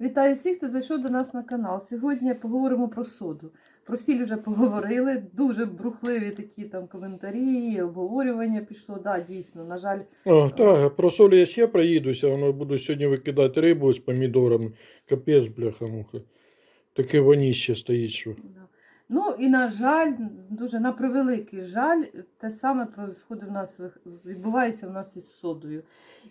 Вітаю всіх, хто зайшов до нас на канал. Сьогодні поговоримо про соду. Про сіль вже поговорили. Дуже брухливі такі там коментарі, обговорювання пішло. Да, дійсно, на жаль, А, так, про соль я ще проїдуся, воно буду сьогодні викидати рибу з помідорами. Капець, бляха-муха. Таке воніще стоїть, що. да. Ну і на жаль, дуже на превеликий жаль, те саме в нас відбувається в нас із содою.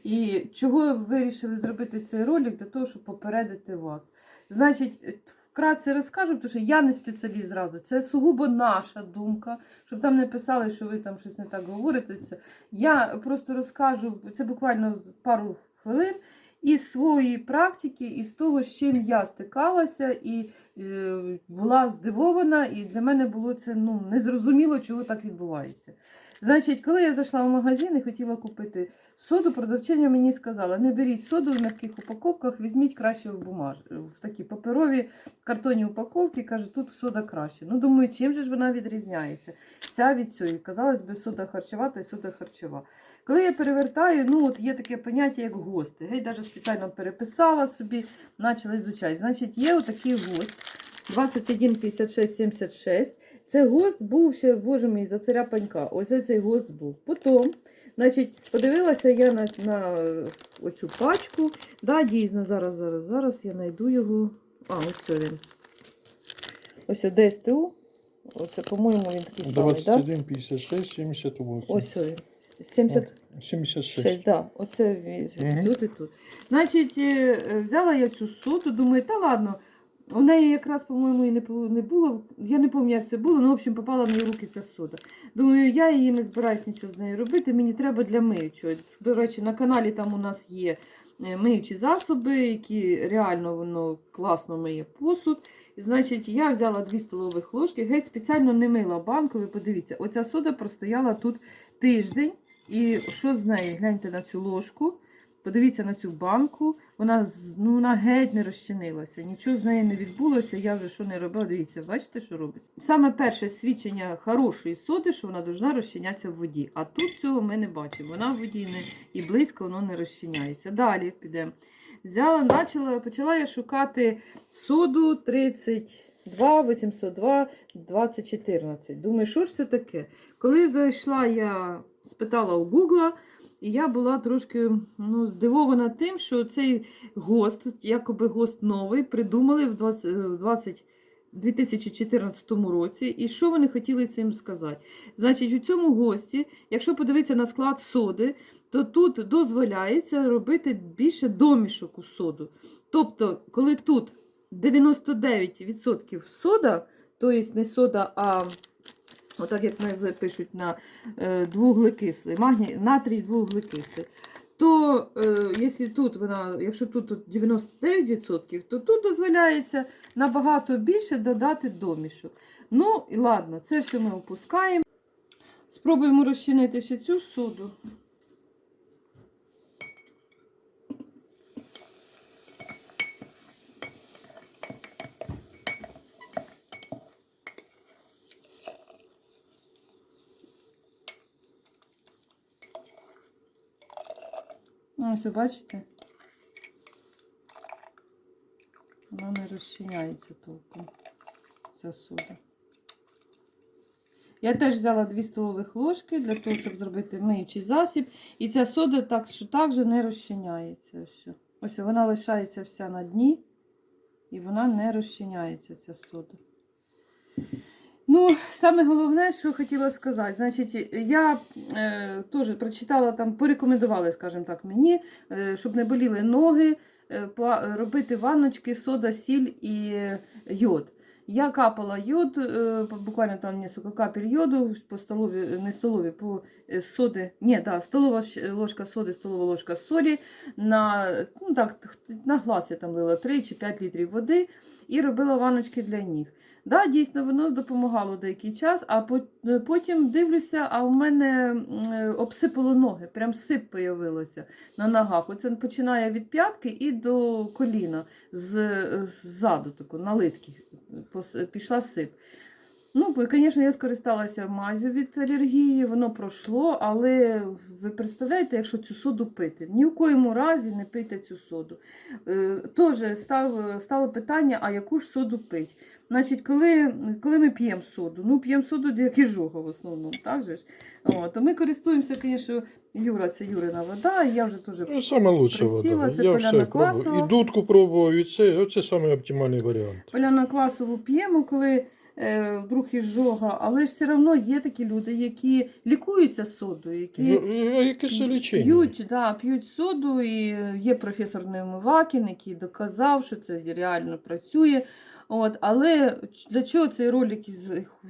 І чого вирішили зробити цей ролик? Для того, щоб попередити вас. Значить, вкратце розкажу, тому що я не спеціаліст зразу. Це сугубо наша думка, щоб там не писали, що ви там щось не так говорите. Я просто розкажу це буквально пару хвилин. Із своєї практики, із того, з чим я стикалася, і е, була здивована, і для мене було це ну, незрозуміло, чого так відбувається. Значить, коли я зайшла в магазин і хотіла купити соду, продавчиня мені сказала: не беріть соду в м'яких упаковках, візьміть краще в бумаж... в такі паперові картонні упаковки. Каже, тут сода краще. Ну, думаю, чим же ж вона відрізняється? Ця від цієї. Казалось би, сода харчова та сода харчова. Коли я перевертаю, ну от є таке поняття, як гости. Гей, навіть спеціально переписала собі, почала ізучати. Значить, є отакий гост 215676. Це гост був ще, боже мій, за царя панька. Ось цей гост був. Потім, значить, подивилася я на, на оцю пачку. Да, дійсно, зараз, зараз, зараз я знайду його. А, ось він. Ось ДСТУ. Ось, по-моєму, він такий самий, так? 21, 56, 78. Ось він. 70. 76. 6, да. Оце Мгм. тут і тут. Значить, е, взяла я цю соду, думаю, та ладно. У неї якраз, по-моєму, і не було. Я не пам'ятаю, як це було, ну, в общем, попала в мої руки ця сода. Думаю, я її не збираюсь нічого з нею робити, мені треба для миючого. До речі, на каналі там у нас є е, миючі засоби, які реально воно класно миє посуд. І, Значить, я взяла 2 столових ложки, геть спеціально не мила банку. Ви подивіться, оця сода простояла тут тиждень. І що з нею? Гляньте на цю ложку, подивіться на цю банку. Вона ну, вона геть не розчинилася. Нічого з нею не відбулося. Я вже що не робила. Дивіться, бачите, що робиться? Саме перше свідчення хорошої соди, що вона повинна розчинятися в воді. А тут цього ми не бачимо. Вона в воді не і близько воно не розчиняється. Далі підемо. Взяла, почала, почала я шукати соду 32, 802, 2014. Думаю, що ж це таке? Коли зайшла, я спитала у Гугла, і я була трошки ну, здивована тим, що цей гост, якоби гост новий, придумали в 20, 20 2014 році. І що вони хотіли цим сказати? Значить, у цьому гості, якщо подивитися на склад соди, то тут дозволяється робити більше домішок у соду. Тобто, коли тут 99% сода, тобто не сода, а отак як ми пишуть на е, двуглекислий, магній, натрій двуглекислий, то е, якщо тут вона, якщо тут, тут 99%, то тут дозволяється набагато більше додати домішок. Ну і ладно, це все ми опускаємо. Спробуємо розчинити ще цю соду. Ось, ви бачите? Вона не розчиняється толком. Ця сода. Я теж взяла 2 столових ложки для того, щоб зробити миючий засіб. І ця сода так, що також не розчиняється. Ось, ось вона лишається вся на дні. І вона не розчиняється, ця сода. Ну, саме головне, що хотіла сказати, значить, я е, теж прочитала там, порекомендували, скажімо так, мені, е, щоб не боліли ноги, е, па- робити ванночки, сода, сіль і йод. Я капала йод, е, буквально там несколько капель йоду по столові, не столові, по е, соди, ні, да, столова ложка соди, столова ложка солі, на, ну, так, на глаз я там лила 3 чи 5 літрів води і робила ванночки для ніг. Да, дійсно, воно допомагало деякий час, а е, потім дивлюся, а у мене е, обсипало ноги, прям сип появилося на ногах. Оце починає від п'ятки і до коліна е, ззаду, таку, на литки, пішла сип. Ну, звісно, я скористалася мазю від алергії, воно пройшло, але ви представляєте, якщо цю соду пити? Ні в коєму разі не пийте цю соду. Е, Теж став, стало питання, а яку ж соду пить? Значить, коли, коли ми п'ємо соду, ну п'ємо соду як і жога в основному, так же ж? О, то ми користуємося, звісно, Юра, це Юрина вода, і я вже теж Ну, Саме лучше Присіла, вода. це Я поляна квасова. І дудку пробував, і це, оце саме оптимальний варіант. Поляно-квасову п'ємо, коли вдруг іжога, але ж все одно є такі люди, які лікуються содою, які Ну, а лічення? п'ють, да, п'ють соду, і е, є професор Невмивакін, який доказав, що це реально працює. От, але для чого цей ролик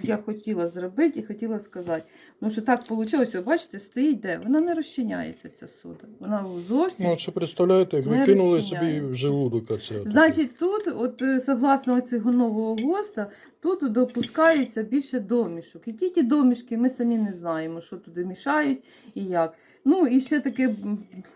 я хотіла зробити і хотіла сказати? Тому що так вийшло, бачите, стоїть де? Вона не розчиняється, ця сода. Вона зовсім. Ну, це представляєте, Не ви кинули собі в желудок оце. Значить, тут, от е, согласно цього нового ГОСТа, тут допускаються більше домішок. Які ті домішки, ми самі не знаємо, що туди мішають і як. Ну і ще таке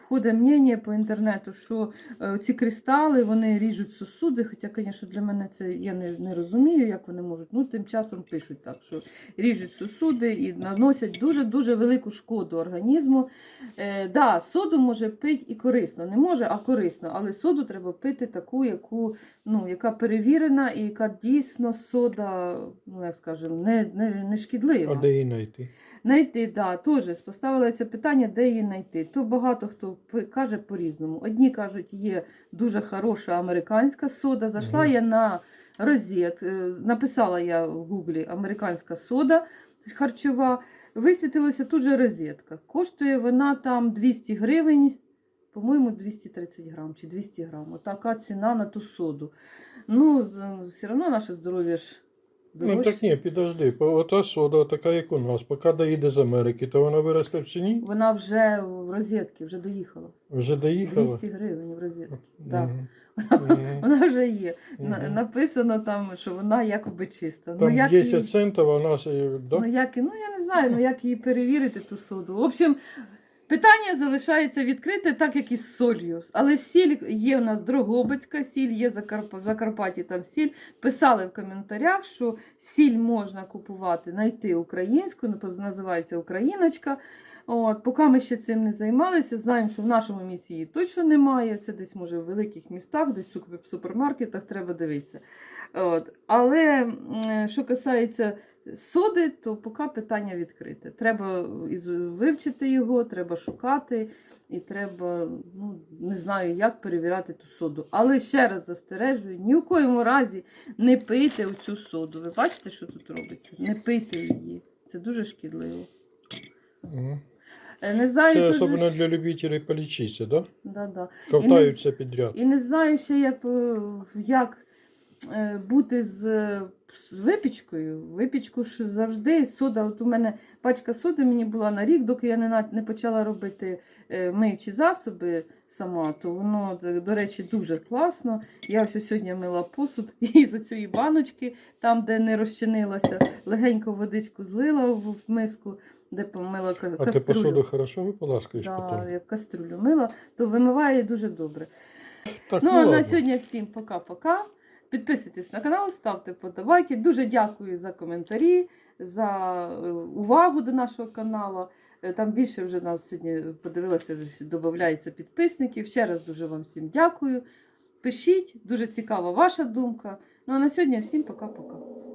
ходить мнення по інтернету, що е, ці кристали вони ріжуть сосуди. Хоча, звісно, для мене це я не, не розумію, як вони можуть. Ну, тим часом пишуть так, що ріжуть сосуди і наносять дуже-дуже велику шкоду організму. Е, да, соду може пити і корисно. Не може, а корисно. Але соду треба пити таку, яку, ну, яка перевірена і яка дійсно сода, ну як скажемо, не, не, не шкідлива. А де її знайти? Найти, да, теж поставили це питання, де її знайти. То багато хто каже по-різному. Одні кажуть, є дуже хороша американська сода. Зайшла Мгм. я на розет, е, написала я в гуглі американська сода харчова. Висвітилася тут же розетка. Коштує вона там 200 гривень, по-моєму, 230 грам чи 200 грам. Отака ціна на ту соду. Ну, все одно наше здоров'я ж Ну так ні, підожди. Ота сода, така як у нас, поки доїде з Америки, то вона виросте в ціні? Вона вже в розетки, вже доїхала. Вже доїхала? 200 гривень в розетки. Так. Вона, вона вже є. На-. Написано там, що вона якоби чиста. Там ну, як 10 її, центів, а у нас, е, да? ну, як, і- ну я не знаю, ну як її перевірити ту соду. В общем, питання залишається відкрите, так як і з солью. Але сіль є у нас Дрогобицька сіль, є в Закарпатті там сіль. Писали в коментарях, що сіль можна купувати, знайти українську, ну, називається Україночка. От, поки ми ще цим не займалися, знаємо, що в нашому місті її точно немає. Це десь може в великих містах, десь в супермаркетах треба дивитися. От. Але що касається соди, то поки питання відкрите. Треба вивчити його, треба шукати, і треба, ну не знаю, як перевіряти ту соду. Але ще раз застережую, ні в коєму разі не пийте оцю соду. Ви бачите, що тут робиться? Не пийте її. Це дуже шкідливо. Е, Не знаю, Це теж- особливо для любителів полічитися, да? Да, да. Ковтаються підряд. І не знаю ще, як, е, як бути з е, випічкою. Випічку ж завжди сода. От у мене пачка соди мені була на рік, доки я не, не почала робити е, миючі засоби сама, то воно, до речі, дуже класно. Я ось сьогодні мила посуд і з цієї баночки, там, де не розчинилася, легенько водичку злила в миску, де помила ка- А ти посуду хорошо виполаскаєш Да, потім? як каструлю мила, то вимиває дуже добре. Так, Ну, а на сьогодні всім пока-пока. Підписуйтесь на канал, ставте подобайки. Дуже дякую за коментарі, за е, увагу до нашого каналу. Е, Там більше вже нас сьогодні подивилося, додається підписників. Ще раз дуже вам всім дякую. Пишіть, дуже цікава ваша думка. Ну а на сьогодні всім пока-пока.